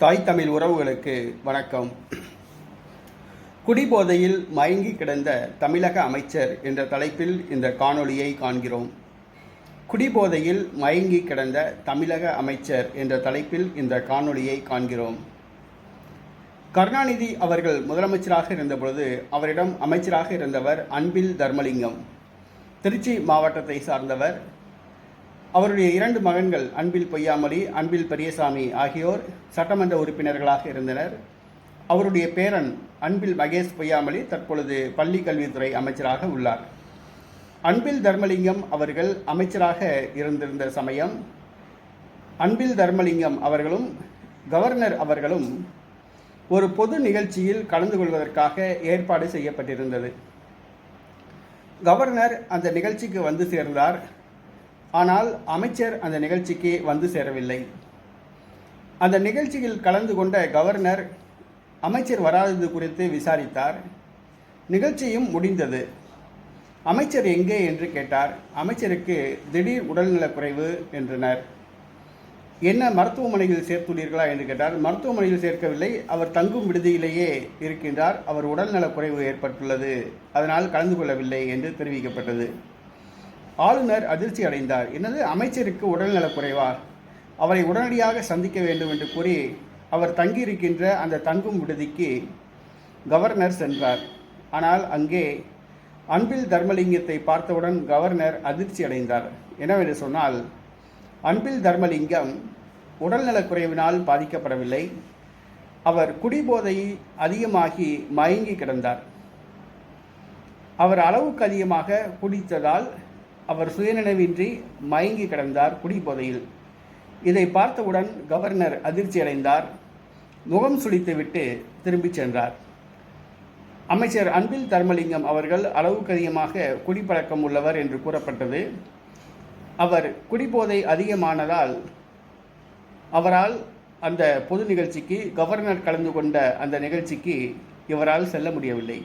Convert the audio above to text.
தாய் தமிழ் உறவுகளுக்கு வணக்கம். குடிபோதையில் மயங்கி கிடந்த தமிழக அமைச்சர் என்ற தலைப்பில் இந்த காணொளியை காண்கிறோம். குடிபோதையில் மயங்கி கிடந்த தமிழக அமைச்சர் என்ற தலைப்பில் இந்த காணொளியை காண்கிறோம். கருணாநிதி அவர்கள் முதலமைச்சராக இருந்தபொழுது அவரிடம் அமைச்சராக இருந்தவர் அன்பில் தர்மலிங்கம். திருச்சி மாவட்டத்தை சார்ந்தவர் அவருடைய இரண்டு மகன்கள் அன்பில் பொய்யாமொழி அன்பில் பெரியசாமி ஆகியோர் சட்டமன்ற உறுப்பினர்களாக இருந்தனர். அவருடைய பேரன் அன்பில் மகேஷ் பொய்யாமொழி தற்பொழுது பள்ளி கல்வித்துறை அமைச்சராக உள்ளார். அன்பில் தர்மலிங்கம் அவர்கள் அமைச்சராக இருந்திருந்த சமயம் அன்பில் தர்மலிங்கம் அவர்களும் கவர்னர் அவர்களும் ஒரு பொது நிகழ்ச்சியில் கலந்து கொள்வதற்காக ஏற்பாடு செய்யப்பட்டிருந்தது. கவர்னர் அந்த நிகழ்ச்சிக்கு வந்து சேர்ந்தார். ஆனால் அமைச்சர் அந்த நிகழ்ச்சிக்கு வந்து சேரவில்லை. அந்த நிகழ்ச்சியில் கலந்து கொண்ட கவர்னர் அமைச்சர் வராதது குறித்து விசாரித்தார். நிகழ்ச்சியும் முடிந்தது. அமைச்சர் எங்கே என்று கேட்டார். அமைச்சருக்கு திடீர் உடல்நலக்குறைவு என்றனர். என்ன மருத்துவமனையில் சேர்த்துள்ளீர்களா என்று கேட்டார். மருத்துவமனையில் சேர்க்கவில்லை. அவர் தங்கும் விடுதியிலேயே இருக்கின்றார். அவர் உடல்நலக்குறைவு ஏற்பட்டுள்ளது. அதனால் கலந்து கொள்ளவில்லை என்று தெரிவிக்கப்பட்டது. ஆளுநர் அதிர்ச்சி அடைந்தார். என்னது அமைச்சருக்கு உடல்நலக்குறைவா அவரை உடனடியாக சந்திக்க வேண்டும் என்று கூறி அவர் தங்கியிருக்கின்ற அந்த தங்கும் விடுதிக்கு கவர்னர் சென்றார். ஆனால் அங்கே அன்பில் தர்மலிங்கத்தை பார்த்தவுடன் கவர்னர் அதிர்ச்சி அடைந்தார். என்னவென்று சொன்னால் அன்பில் தர்மலிங்கம் உடல்நலக்குறைவினால் பாதிக்கப்படவில்லை. அவர் குடிபோதை அதிகமாகி மயங்கி கிடந்தார். அவர் அளவுக்கு அதிகமாக குடித்ததால் அவர் சுயநினைவின்றி மயங்கி கிடந்தார் குடிபோதையில். இதை பார்த்தவுடன் கவர்னர் அதிர்ச்சி அடைந்தார். முகம் சுளித்துவிட்டு திரும்பிச் சென்றார். அமைச்சர் அன்பில் தர்மலிங்கம் அவர்கள் அளவுக்கு அதிகமாக குடிப்பழக்கம் உள்ளவர் என்று கூறப்பட்டது. அவர் குடிபோதை அதிகமானதால் அவரால் அந்த பொது நிகழ்ச்சிக்கு கவர்னர் கலந்து கொண்ட அந்த நிகழ்ச்சிக்கு இவரால் செல்ல முடியவில்லை.